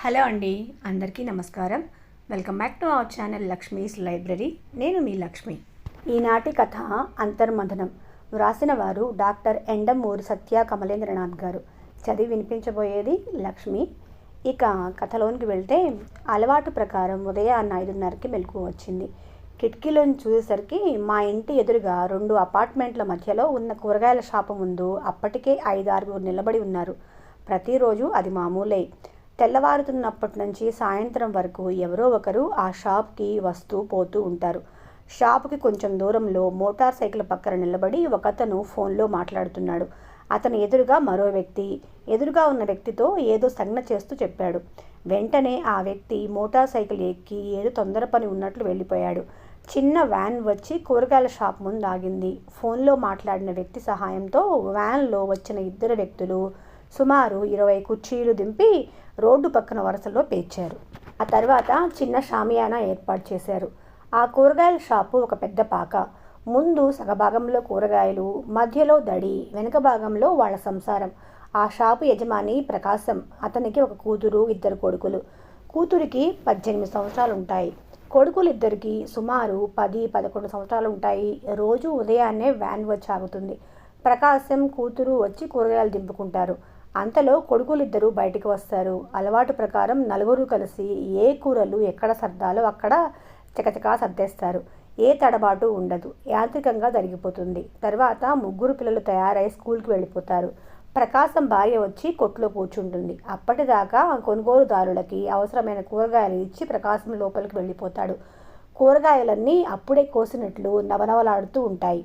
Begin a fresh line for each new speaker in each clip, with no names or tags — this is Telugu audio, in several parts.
హలో అండి అందరికీ నమస్కారం. Welcome back to our channel Lakshmi's library. నేను మీ లక్ష్మి. ఈనాటి కథ అంతర్మథనం. వ్రాసిన వారు డాక్టర్ ఎండమూరు సత్య కమలేంద్రనాథ్ గారు. చదివి వినిపించబోయేది లక్ష్మి. ఇక కథలోనికి వెళ్తే అలవాటు ప్రకారం ఉదయాన్న ఐదున్నరకి మెలకు వచ్చింది. కిటికీలోని చూసేసరికి మా ఇంటి ఎదురుగా రెండు అపార్ట్మెంట్ల మధ్యలో ఉన్న కూరగాయల షాపు ముందు అప్పటికే ఐదారుగురు నిలబడి ఉన్నారు. ప్రతిరోజు అది మామూలే. తెల్లవారుతున్నప్పటి నుంచి సాయంత్రం వరకు ఎవరో ఒకరు ఆ షాప్కి వస్తూ పోతూ ఉంటారు. షాపుకి కొంచెం దూరంలో మోటార్ సైకిల్ పక్కన నిలబడి ఒకతను ఫోన్లో మాట్లాడుతున్నాడు. అతను ఎదురుగా మరో వ్యక్తి ఎదురుగా ఉన్న వ్యక్తితో ఏదో సంజ్ఞ చేస్తూ చెప్పాడు. వెంటనే ఆ వ్యక్తి మోటార్ సైకిల్ ఎక్కి ఏదో తొందర పని ఉన్నట్లు వెళ్ళిపోయాడు. చిన్న వ్యాన్ వచ్చి కూరగాయల షాప్ ముందు ఆగింది. ఫోన్లో మాట్లాడిన వ్యక్తి సహాయంతో వ్యాన్లో వచ్చిన ఇద్దరు వ్యక్తులు సుమారు ఇరవై కుర్చీలు దింపి రోడ్డు పక్కన వరుసలో పేర్చారు. ఆ తర్వాత చిన్న షామియానా ఏర్పాటు చేశారు. ఆ కూరగాయల షాపు ఒక పెద్ద పాక. ముందు సగభాగంలో కూరగాయలు మధ్యలో దడి వెనుక భాగంలో వాళ్ళ సంసారం. ఆ షాపు యజమాని ప్రకాశం. అతనికి ఒక కూతురు ఇద్దరు కొడుకులు. కూతురికి పద్దెనిమిది సంవత్సరాలు ఉంటాయి కొడుకులు ఇద్దరికి సుమారు పది పదకొండు సంవత్సరాలు ఉంటాయి రోజు ఉదయాన్నే వ్యాన్ వచ్చి ఆగుతుంది. ప్రకాశం కూతురు వచ్చి కూరగాయలు దింపుకుంటారు. అంతలో కొడుకులిద్దరూ బయటికి వస్తారు. అలవాటు ప్రకారం నలుగురు కలిసి ఏ కూరలు ఎక్కడ సర్దాలో అక్కడ చకచకా సర్దేస్తారు. ఏ తడబాటు ఉండదు. యాంత్రికంగా జరిగిపోతుంది తర్వాత ముగ్గురు పిల్లలు తయారై స్కూల్కి వెళ్ళిపోతారు. ప్రకాశం భార్య వచ్చి కొట్లో కూర్చుంటుంది. అప్పటిదాకా కొనుగోలుదారులకి అవసరమైన కూరగాయలు ఇచ్చి ప్రకాశం లోపలికి వెళ్ళిపోతాడు. కూరగాయలన్నీ అప్పుడే కోసినట్లు నవనవలాడుతూ ఉంటాయి.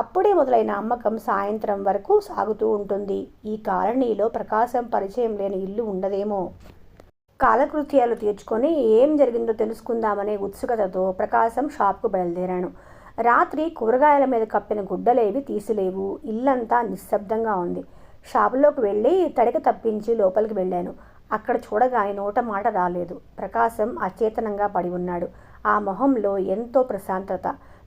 అప్పుడే మొదలైన అమ్మకం సాయంత్రం వరకు సాగుతూ ఉంటుంది. ఈ కాలనీలో ప్రకాశం పరిచయం లేని ఇల్లు ఉండదేమో. కాలకృత్యాలు తీర్చుకొని ఏం జరిగిందో తెలుసుకుందామనే ఉత్సుకతతో ప్రకాశం షాప్కు బయలుదేరాను. రాత్రి కూరగాయల మీద కప్పిన గుడ్డలేవి తీసిలేవు. ఇల్లంతా నిశ్శబ్దంగా ఉంది. షాపులోకి వెళ్ళి తడిక తప్పించి లోపలికి వెళ్ళాను. అక్కడ చూడగానే నోట మాట రాలేదు. ప్రకాశం అచేతనంగా పడి ఉన్నాడు. ఆ మొహంలో ఎంతో ప్రశాంతత.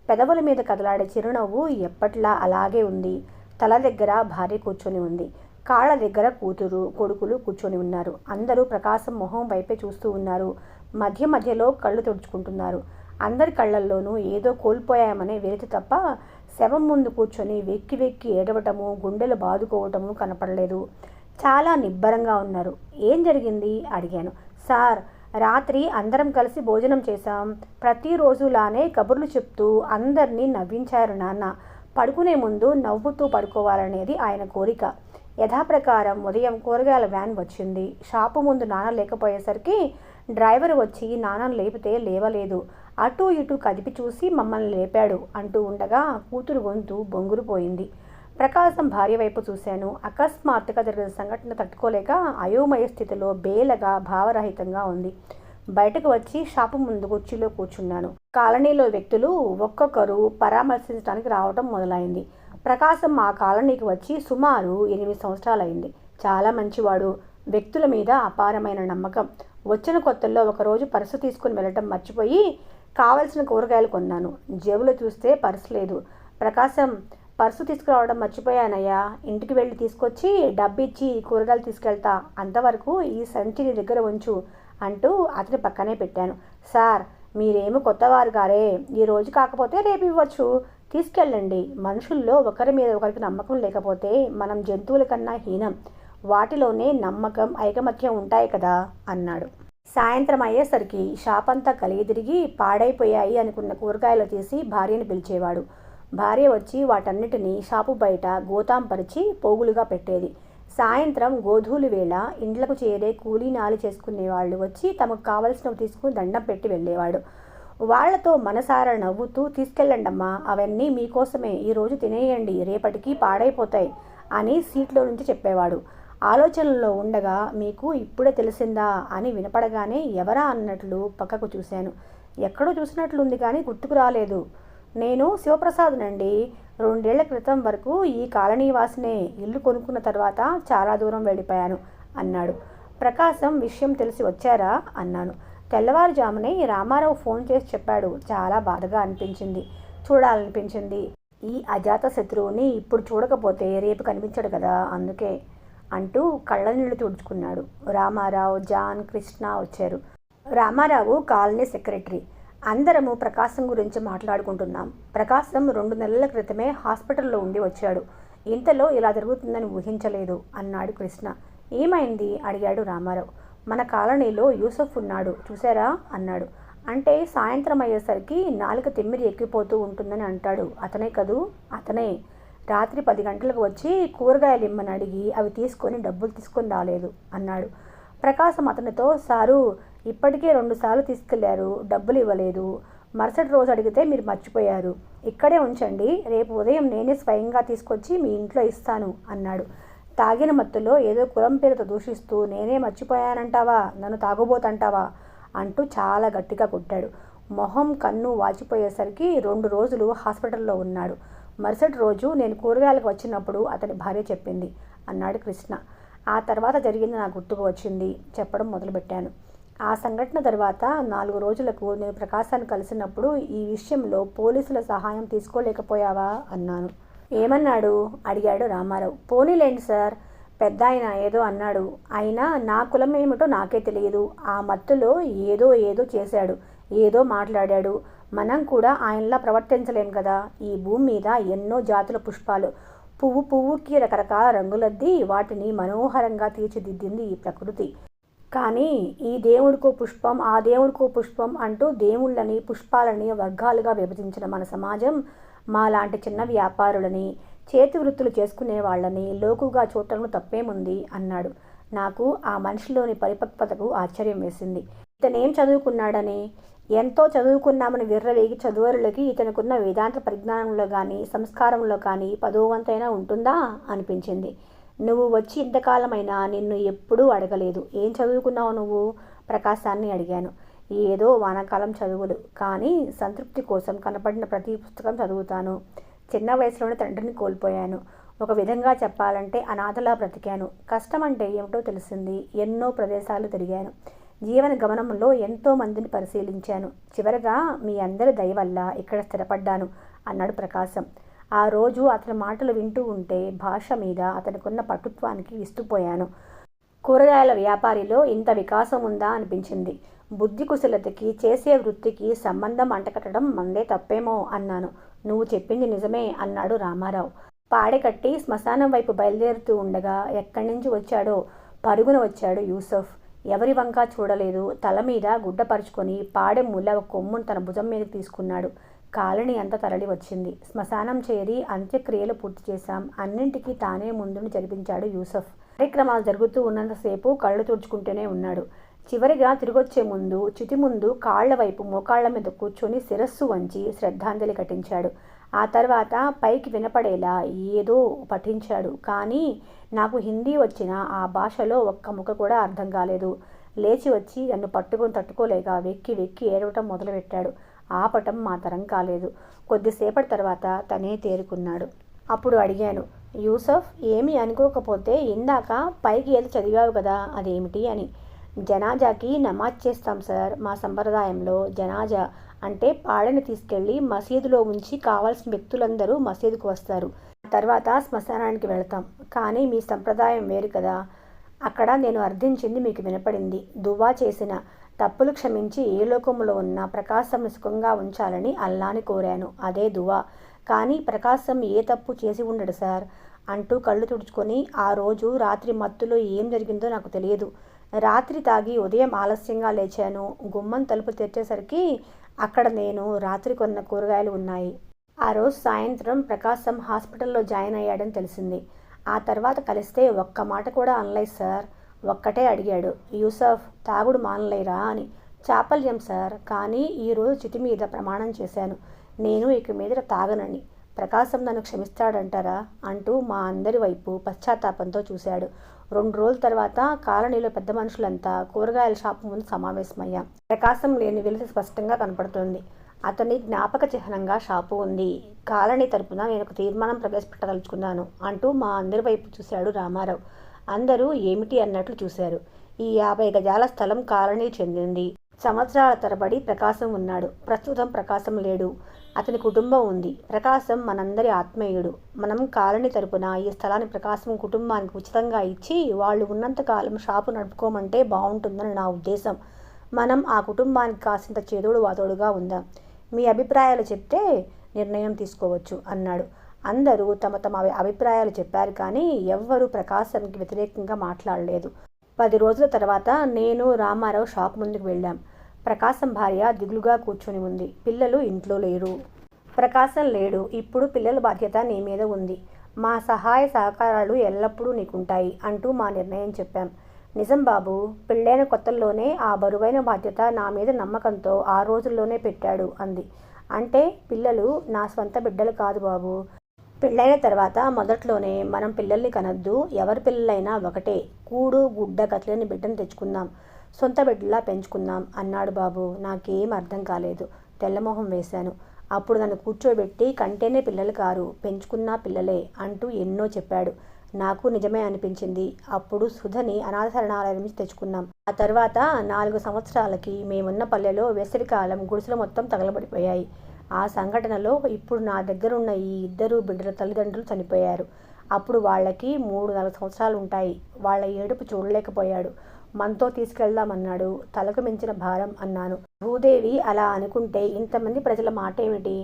పెదవుల మీద కదలాడే చిరునవ్వు ఎప్పట్లా అలాగే ఉంది. తల దగ్గర భార్య కూర్చొని ఉంది. కాళ్ళ దగ్గర కూతురు కొడుకులు కూర్చొని ఉన్నారు. అందరూ ప్రకాశం మొహం వైపే చూస్తూ ఉన్నారు. మధ్య మధ్యలో కళ్ళు తుడుచుకుంటున్నారు. అందరి కళ్ళల్లోనూ ఏదో కోల్పోయామనే వెలితి తప్ప శవం ముందు కూర్చొని వెక్కి వెక్కి ఏడవటము గుండెలు బాదుకోవటము కనపడలేదు. చాలా నిబ్బరంగా ఉన్నారు. ఏం జరిగింది? అడిగాను. సార్ రాత్రి అందరం కలిసి భోజనం చేశాం. ప్రతిరోజులానే కబుర్లు చెప్తూ అందరినీ నవ్వించారు నాన్న. పడుకునే ముందు నవ్వుతూ పడుకోవాలనేది ఆయన కోరిక. యథాప్రకారం ఉదయం కూరగాయల వ్యాన్ వచ్చింది. షాపు ముందు నాన్న లేకపోయేసరికి డ్రైవర్ వచ్చి నాన్నను లేపితే లేవలేదు. అటు ఇటు కదిపి చూసి మమ్మల్ని లేపాడు అంటూ ఉండగా కూతురు గొంతు బొంగురుపోయింది. ప్రకాశం భార్య వైపు చూశాను. అకస్మాత్తుగా జరిగిన సంఘటన తట్టుకోలేక అయోమయ స్థితిలో బేలగా భావరహితంగా ఉంది. బయటకు వచ్చి షాపు ముందు కుర్చీలో కూర్చున్నాను. కాలనీలో వ్యక్తులు ఒక్కొక్కరు పరామర్శించడానికి రావడం మొదలైంది. ప్రకాశం ఆ కాలనీకి వచ్చి సుమారు ఎనిమిది సంవత్సరాలైంది. చాలా మంచివాడు. వ్యక్తుల మీద అపారమైన నమ్మకం. వచ్చిన కొత్తల్లో ఒకరోజు పర్సు తీసుకుని వెళ్ళటం మర్చిపోయి కావలసిన కూరగాయలు కొన్నాను. జేబులో చూస్తే పర్సు లేదు. ప్రకాశం పర్సు తీసుకురావడం మర్చిపోయానయ్యా. ఇంటికి వెళ్ళి తీసుకొచ్చి డబ్బిచ్చి కూరగాయలు తీసుకెళ్తా. అంతవరకు ఈ సంచి నీ దగ్గర ఉంచు అంటూ అతని పక్కనే పెట్టాను. సార్ మీరేమి కొత్తవారు గారే. ఈ రోజు కాకపోతే రేపు ఇవ్వచ్చు. తీసుకెళ్ళండి. మనుషుల్లో ఒకరి మీద ఒకరికి నమ్మకం లేకపోతే మనం జంతువుల కన్నా హీనం. వాటిలోనే నమ్మకం ఐకమత్యం ఉంటాయి కదా అన్నాడు. సాయంత్రం అయ్యేసరికి షాప్ అంతా కలిగి తిరిగి పాడైపోయాయి అనుకున్న కూరగాయలు తీసి భార్యను పిలిచేవాడు. భార్య వచ్చి వాటన్నిటినీ షాపు బయట గోతాం పరిచి పోగులుగా పెట్టేది. సాయంత్రం గోధూలి వేళ ఇండ్లకు చేరే కూలీనాలు చేసుకునేవాళ్ళు చేసుకునే వాళ్ళు వచ్చి తమకు కావలసినవి తీసుకుని దండం పెట్టి వెళ్ళేవాడు. వాళ్ళతో మనసారా నవ్వుతూ తీసుకెళ్ళండమ్మా అవన్నీ మీకోసమే. ఈరోజు తినేయండి రేపటికి పాడైపోతాయి అని సీట్లో నుంచి చెప్పేవాడు. ఆలోచనలో ఉండగా మీకు ఇప్పుడే తెలిసిందా అని వినపడగానే ఎవరా? అన్నట్లు పక్కకు చూశాను. ఎక్కడో చూసినట్లుంది కానీ గుర్తుకు రాలేదు. నేను శివప్రసాద్నండి. రెండేళ్ళ క్రితం వరకు ఈ కాలనీ వాసినే ఇల్లు కొనుక్కున్న తర్వాత చాలా దూరం వెళ్ళిపోయాను అన్నాడు. ప్రకాశం విషయం తెలిసి వచ్చారా? అన్నాను. తెల్లవారుజామునే రామారావు ఫోన్ చేసి చెప్పాడు. చాలా బాధగా అనిపించింది. చూడాలనిపించింది. ఈ అజాత శత్రువుని ఇప్పుడు చూడకపోతే రేపు కనిపించడు కదా అందుకే అంటూ కళ్ళ నీళ్ళు తుడుచుకున్నాడు. రామారావు జాన్ కృష్ణ వచ్చారు. Ramarao colony secretary. అందరము ప్రకాశం గురించి మాట్లాడుకుంటున్నాం. ప్రకాశం రెండు నెలల క్రితమే హాస్పిటల్లో ఉండి వచ్చాడు. ఇంతలో ఇలా జరుగుతుందని ఊహించలేదు అన్నాడు కృష్ణ. ఏమైంది? అడిగాడు రామారావు. మన కాలనీలో యూసఫ్ ఉన్నాడు చూసారా అన్నాడు. అంటే సాయంత్రం అయ్యేసరికి నాలుక తిమ్మిరి ఎక్కిపోతూ ఉంటుందని అంటాడు. అతనే కదూ? అతనే. రాత్రి పది గంటలకు వచ్చి కూరగాయలు ఇమ్మని అడిగి అవి తీసుకొని డబ్బులు తీసుకొని రాలేదు అన్నాడు. ప్రకాశం అతనితో సారు ఇప్పటికే రెండుసార్లు తీసుకెళ్ళారు డబ్బులు ఇవ్వలేదు. మరుసటి రోజు అడిగితే మీరు మర్చిపోయారు. ఇక్కడే ఉంచండి రేపు ఉదయం నేనే స్వయంగా తీసుకొచ్చి మీ ఇంట్లో ఇస్తాను అన్నాడు. తాగిన మత్తులో ఏదో కులం పేరుతో దూషిస్తూ నేనే మర్చిపోయానంటావా? నన్ను తాగుబోతంటావా? అంటూ చాలా గట్టిగా కొట్టాడు. మొహం కన్ను వాచిపోయేసరికి రెండు రోజులు హాస్పిటల్లో ఉన్నాడు. మరుసటి రోజు నేను కూరగాయలకు వచ్చినప్పుడు అతని భార్య చెప్పింది అన్నాడు కృష్ణ. ఆ తర్వాత జరిగింది నా గుర్తుకు వచ్చింది చెప్పడం మొదలుపెట్టాను. ఆ సంఘటన తర్వాత నాలుగు రోజులకు నేను ప్రకాశాన్ని కలిసినప్పుడు ఈ విషయంలో పోలీసుల సహాయం తీసుకోలేకపోయావా అన్నాను. ఏమన్నాడు? అడిగాడు రామారావు. పోనీలేండి సార్ పెద్ద ఆయన ఏదో అన్నాడు. అయినా నా కులం ఏమిటో నాకే తెలియదు. ఆ మత్తులో ఏదో ఏదో చేశాడు. ఏదో మాట్లాడాడు. మనం కూడా ఆయనలా ప్రవర్తించలేం కదా. ఈ భూమి మీద ఎన్నో జాతుల పుష్పాలు. పువ్వు పువ్వుకి రకరకాల రంగులద్ది వాటిని మనోహరంగా తీర్చిదిద్దింది ఈ ప్రకృతి. కానీ ఈ దేవుడికో పుష్పం ఆ దేవుడికో పుష్పం అంటూ దేవుళ్ళని పుష్పాలని వర్గాలుగా విభజించిన మన సమాజం మాలాంటి చిన్న వ్యాపారులని చేతి వృత్తులు చేసుకునే వాళ్ళని లోకుగా చూడటంలో తప్పేముంది అన్నాడు. నాకు ఆ మనిషిలోని పరిపక్వతకు ఆశ్చర్యం వేసింది. ఇతనేం చదువుకున్నాడని? ఎంతో చదువుకున్నామని విర్రవేగి చదువరులకి ఇతనుకున్న వేదాంత పరిజ్ఞానంలో కానీ సంస్కారంలో కానీ పదోవంతైనా ఉంటుందా? అనిపించింది. నువ్వు వచ్చి ఇంతకాలమైనా నిన్ను ఎప్పుడూ అడగలేదు. ఏం చదువుకున్నావు నువ్వు? ప్రకాశాన్ని అడిగాను. ఏదో వానాకాలం చదువులు. కానీ సంతృప్తి కోసం కనపడిన ప్రతి పుస్తకం చదువుతాను. చిన్న వయసులోనే తండ్రిని కోల్పోయాను. ఒక విధంగా చెప్పాలంటే అనాథలా బ్రతికాను. కష్టం అంటే ఏమిటో తెలిసింది. ఎన్నో ప్రదేశాలు తిరిగాను. జీవన గమనంలో ఎంతో మందిని పరిశీలించాను. చివరగా మీ అందరి దయ వల్ల ఇక్కడ స్థిరపడ్డాను అన్నాడు ప్రకాశం. ఆ రోజు అతని మాటలు వింటూ ఉంటే భాష మీద అతనికున్న పటుత్వానికి విస్తుపోయాను. కూరగాయల వ్యాపారిలో ఇంత వికాసం ఉందా అనిపించింది. బుద్ధి కుశలతకి చేసే వృత్తికి సంబంధం అంటకట్టడం మందే తప్పేమో అన్నాను. నువ్వు చెప్పింది నిజమే అన్నాడు రామారావు. పాడెకట్టి శ్మశానం వైపు బయలుదేరుతూ ఉండగా ఎక్కడి నుంచి వచ్చాడో? పరుగున వచ్చాడు యూసఫ్. ఎవరి వంక చూడలేదు. తల మీద గుడ్డపరుచుకొని పాడె ముల్ల ఒక కొమ్మును తన భుజం మీద తీసుకున్నాడు. కాలనీ అంతా తరలి వచ్చింది. శ్మశానం చేరి అంత్యక్రియలు పూర్తి చేశాం. అన్నింటికీ తానే ముందుని జరిపించాడు యూసఫ్. కార్యక్రమాలు జరుగుతూ ఉన్నంతసేపు కళ్ళు తుడుచుకుంటూనే ఉన్నాడు. చివరిగా తిరిగొచ్చే ముందు చితి ముందు కాళ్ళ వైపు మోకాళ్ళ మీద కూర్చొని శిరస్సు వంచి శ్రద్ధాంజలి ఘటించాడు. ఆ తర్వాత పైకి వినపడేలా ఏదో పఠించాడు. కానీ నాకు హిందీ వచ్చిన ఆ భాషలో ఒక్క ముక్క కూడా అర్థం కాలేదు. లేచి వచ్చి నన్ను పట్టుకొని తట్టుకోలేక వెక్కి వెక్కి ఏడవటం మొదలుపెట్టాడు. ఆపటం మా తరం కాలేదు. కొద్దిసేపటి తర్వాత తనే తేరుకున్నాడు. అప్పుడు అడిగాను యూసఫ్ ఏమీ అనుకోకపోతే ఇందాక పైకి ఏది చదివావు కదా అదేమిటి అని. జనాజాకి నమాజ్ చేస్తాం సార్ మా సంప్రదాయంలో జనాజా అంటే పాడని తీసుకెళ్ళి మసీదులో ఉంచి కావాల్సిన వ్యక్తులందరూ మసీదుకు వస్తారు. తర్వాత శ్మశానానికి వెళతాం. కానీ మీ సంప్రదాయం వేరు కదా. అక్కడ నేను అర్థించింది మీకు వినపడింది. దువా చేసిన తప్పులు క్షమించి ఏ లోకములో ఉన్న ప్రకాశం సుఖంగా ఉంచాలని అల్లాని కోరాను. అదే దువా. కానీ ప్రకాశం ఏ తప్పు చేసి ఉండడు సార్? అంటూ కళ్ళు తుడుచుకొని ఆ రోజు రాత్రి మత్తులో ఏం జరిగిందో నాకు తెలియదు. రాత్రి తాగి ఉదయం ఆలస్యంగా లేచాను. గుమ్మం తలుపు తెరిచేసరికి అక్కడ నేను రాత్రి కొన్న కూరగాయలు ఉన్నాయి. ఆ రోజు సాయంత్రం ప్రకాశం హాస్పిటల్లో జాయిన్ అయ్యాడని తెలిసింది. ఆ తర్వాత కలిస్తే ఒక్క మాట కూడా అనలేదు సార్. ఒక్కటే అడిగాడు. యూసఫ్ తాగుడు మానలేరా? అని. చాపల్యం సార్ కానీ ఈరోజు చితి మీద ప్రమాణం చేశాను. నేను ఇక మీద తాగనని. ప్రకాశం నన్ను క్షమిస్తాడంటారా? అంటూ మా అందరి వైపు పశ్చాత్తాపంతో చూశాడు. రెండు రోజుల తర్వాత కాలనీలో పెద్ద మనుషులంతా కూరగాయల షాపు ముందు సమావేశమయ్యాం. ప్రకాశం లేని వెలుసు స్పష్టంగా కనపడుతుంది. అతని జ్ఞాపక చిహ్నంగా షాపు ఉంది. కాలనీ తరపున నేను ఒక తీర్మానం ప్రవేశపెట్టదలుచుకున్నాను అంటూ మా అందరి వైపు చూశాడు రామారావు. అందరూ ఏమిటి అన్నట్లు చూశారు. ఈ యాభై గజాల స్థలం కాలనీ చెందింది. సంవత్సరాల తరబడి ప్రకాశం ఉన్నాడు. ప్రస్తుతం ప్రకాశం లేడు. అతని కుటుంబం ఉంది. ప్రకాశం మనందరి ఆత్మీయుడు. మనం కాలనీ తరపున ఈ స్థలాన్ని ప్రకాశం కుటుంబానికి ఉచితంగా ఇచ్చి వాళ్ళు ఉన్నంతకాలం షాపు నడుపుకోమంటే బాగుంటుందని నా ఉద్దేశం. మనం ఆ కుటుంబానికి కాసింత చేదోడు వాతోడుగా ఉందాం. మీ అభిప్రాయాలు చెప్తే నిర్ణయం తీసుకోవచ్చు అన్నాడు. అందరూ తమ తమ అభిప్రాయాలు చెప్పారు కానీ ఎవ్వరూ ప్రకాశంకి వ్యతిరేకంగా మాట్లాడలేదు. పది రోజుల తర్వాత నేను రామారావు షాప్ ముందుకు వెళ్ళాం. ప్రకాశం భార్య దిగులుగా కూర్చొని ఉంది. పిల్లలు ఇంట్లో లేరు. ప్రకాశం లేడు. ఇప్పుడు పిల్లల బాధ్యత నీ మీద ఉంది. మా సహాయ సహకారాలు ఎల్లప్పుడూ నీకుంటాయి అంటూ మా నిర్ణయం చెప్పాం. నిజం బాబు పెళ్ళైన కొత్తల్లోనే ఆ బరువైన బాధ్యత నా మీద నమ్మకంతో ఆ రోజుల్లోనే పెట్టాడు అంది. అంటే పిల్లలు నా స్వంత బిడ్డలు కాదు బాబు. పెళ్ళైన తర్వాత మొదట్లోనే మనం పిల్లల్ని కనద్దు ఎవరి పిల్లలైనా ఒకటే కూడు గుడ్డ కతలేని బిడ్డను తెచ్చుకుందాం సొంత బిడ్డలా పెంచుకుందాం అన్నాడు బాబు. నాకేం అర్థం కాలేదు. తెల్లమొహం వేశాను. అప్పుడు నన్ను కూర్చోబెట్టి కంటేనే పిల్లలు కారు పెంచుకున్నా పిల్లలే అంటూ ఎన్నో చెప్పాడు. నాకు నిజమే అనిపించింది. అప్పుడు సుధని అనాథరణాలయం నుంచి తెచ్చుకున్నాం. ఆ తర్వాత నాలుగు సంవత్సరాలకి మేమున్న పల్లెలో వేసవికాలం గుడిసెలు మొత్తం తగలబడిపోయాయి. ఆ సంఘటనలో ఇప్పుడు నా దగ్గర ఉన్న ఈ ఇద్దరు బిడ్డల తల్లిదండ్రులు చనిపోయారు. అప్పుడు వాళ్ళకి మూడు నాలుగు సంవత్సరాలు ఉంటాయి. వాళ్ళ ఏడుపు చూడలేకపోయాడు. మనతో తీసుకెళ్దామన్నాడు. తలకు మించిన భారం అన్నాను. భూదేవి అలా అనుకుంటే ఇంతమంది ప్రజల మాట ఏమిటి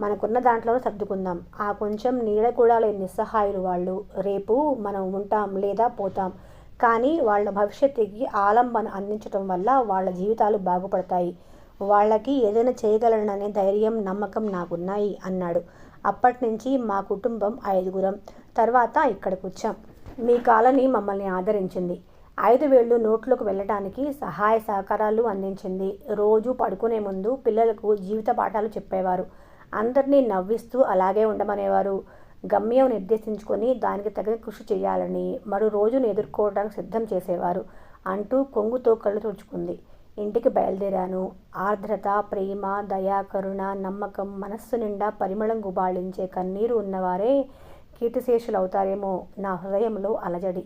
మనకున్న దాంట్లో సర్దుకుందాం. ఆ కొంచెం నీడ కూడా లేని నిస్సహాయులు వాళ్ళు. రేపు మనం ఉంటాం లేదా పోతాం. కానీ వాళ్ళ భవిష్యత్తుకి ఆలంబన అందించడం వల్ల వాళ్ళ జీవితాలు బాగుపడతాయి. వాళ్ళకి ఏదైనా చేయగలననే ధైర్యం నమ్మకం నాకున్నాయి అన్నాడు. అప్పటి నుంచి మా కుటుంబం ఐదుగురం. తర్వాత ఇక్కడికి వచ్చాం మీ కాలనీ మమ్మల్ని ఆదరించింది. ఐదు వేళ్ళు నోట్లోకి వెళ్ళటానికి సహాయ సహకారాలు అందించింది. రోజు పడుకునే ముందు పిల్లలకు జీవిత పాఠాలు చెప్పేవారు. అందరినీ నవ్విస్తూ అలాగే ఉండమనేవారు. గమ్యం నిర్దేశించుకొని దానికి తగిన కృషి చేయాలని మరో రోజును ఎదుర్కోవడానికి సిద్ధం చేసేవారు అంటూ కొంగుతో కళ్ళు తుడుచుకుంది. ఇంటికి బయలుదేరాను. ఆర్ద్రత ప్రేమ దయా కరుణ నమ్మకం మనస్సు నిండా పరిమళం గుబాళించే కన్నీరు ఉన్నవారే కీర్తిశేషులు అవుతారేమో నా హృదయంలో అలజడి.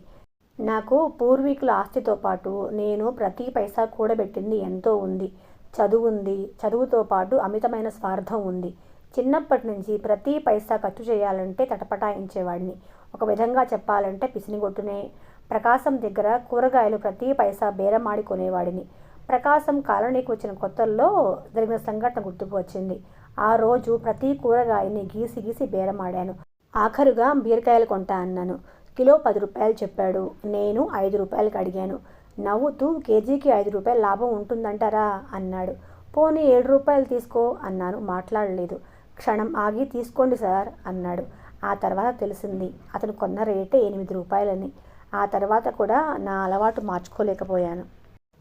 నాకు పూర్వీకుల ఆస్తితో పాటు నేను ప్రతి పైసా కూడబెట్టింది ఎంతో ఉంది. చదువు ఉంది. చదువుతో పాటు అమితమైన స్వార్థం ఉంది. చిన్నప్పటి నుంచి ప్రతి పైసా ఖర్చు చేయాలంటే తటపటాయించేవాడిని. ఒక విధంగా చెప్పాలంటే పిసినిగొట్టునే ప్రకాశం దగ్గర కూరగాయలు ప్రతి పైసా బేరమాడి కొనేవాడిని. ప్రకాశం కాలనీకి వచ్చిన కొత్తల్లో జరిగిన సంఘటన గుర్తుకు వచ్చింది. ఆ రోజు ప్రతి కూరగాయని గీసి గీసి బేరమాడాను. ఆఖరుగా బీరకాయలు కొంటా అన్నాను. కిలో పది రూపాయలు చెప్పాడు. నేను ఐదు రూపాయలకు అడిగాను. నవ్వుతూ కేజీకి ఐదు రూపాయలు లాభం ఉంటుందంటారా? అన్నాడు. పోనీ ఏడు రూపాయలు తీసుకో అన్నాను. మాట్లాడలేదు. క్షణం ఆగి తీసుకోండి సార్ అన్నాడు. ఆ తర్వాత తెలిసింది. అతను కొన్న రేటే ఎనిమిది రూపాయలని. ఆ తర్వాత కూడా నా అలవాటు మార్చుకోలేకపోయాను.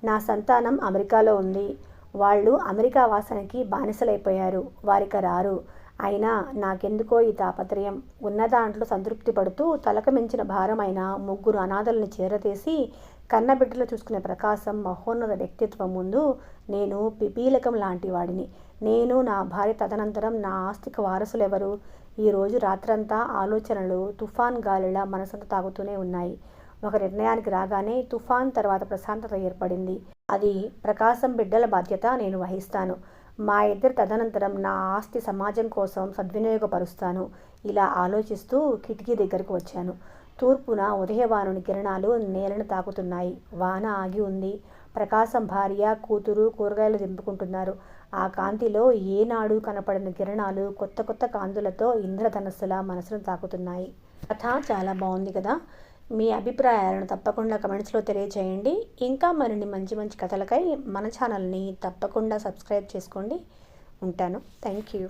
నా సంతానం అమెరికాలో ఉంది. వాళ్ళు అమెరికా వాసనకి బానిసలైపోయారు. వారిక రారు. అయినా నాకెందుకో ఈ తాపత్రయం. ఉన్న దాంట్లో సంతృప్తి పడుతూ తలకు మించిన భారమైన ముగ్గురు అనాథలను చేరతీసి కన్నబిడ్డలు చూసుకునే ప్రకాశం మహోన్నత వ్యక్తిత్వం ముందు నేను పిపీలకం లాంటి వాడిని. నేను నా భార్య తదనంతరం నా ఆస్తిక వారసులెవరు? ఈరోజు రాత్రంతా ఆలోచనలు తుఫాన్ గాలిలా మనసంతా తాగుతూనే ఉన్నాయి. ఒక నిర్ణయానికి రాగానే తుఫాన్ తర్వాత ప్రశాంతత ఏర్పడింది. అది ప్రకాశం బిడ్డల బాధ్యత నేను వహిస్తాను. మా ఇద్దరు తదనంతరం నా ఆస్తి సమాజం కోసం సద్వినియోగపరుస్తాను. ఇలా ఆలోచిస్తూ కిటికీ దగ్గరకు వచ్చాను. తూర్పున ఉదయవానుని కిరణాలు నేలను తాకుతున్నాయి. వాన ఆగి ఉంది. ప్రకాశం భార్య కూతురు కూరగాయలు దింపుకుంటున్నారు. ఆ కాంతిలో ఏనాడు కనపడిన కిరణాలు కొత్త కొత్త కాంతులతో ఇంద్రధనస్సులా మనసును తాకుతున్నాయి. కథ చాలా బాగుంది కదా? మీ అభిప్రాయాలను తప్పకుండా కమెంట్స్లో తెలియచేయండి. ఇంకా మరిన్ని మంచి మంచి కథలకై మన ఛానల్ని తప్పకుండా సబ్స్క్రైబ్ చేసుకోండి. ఉంటాను. Thank you.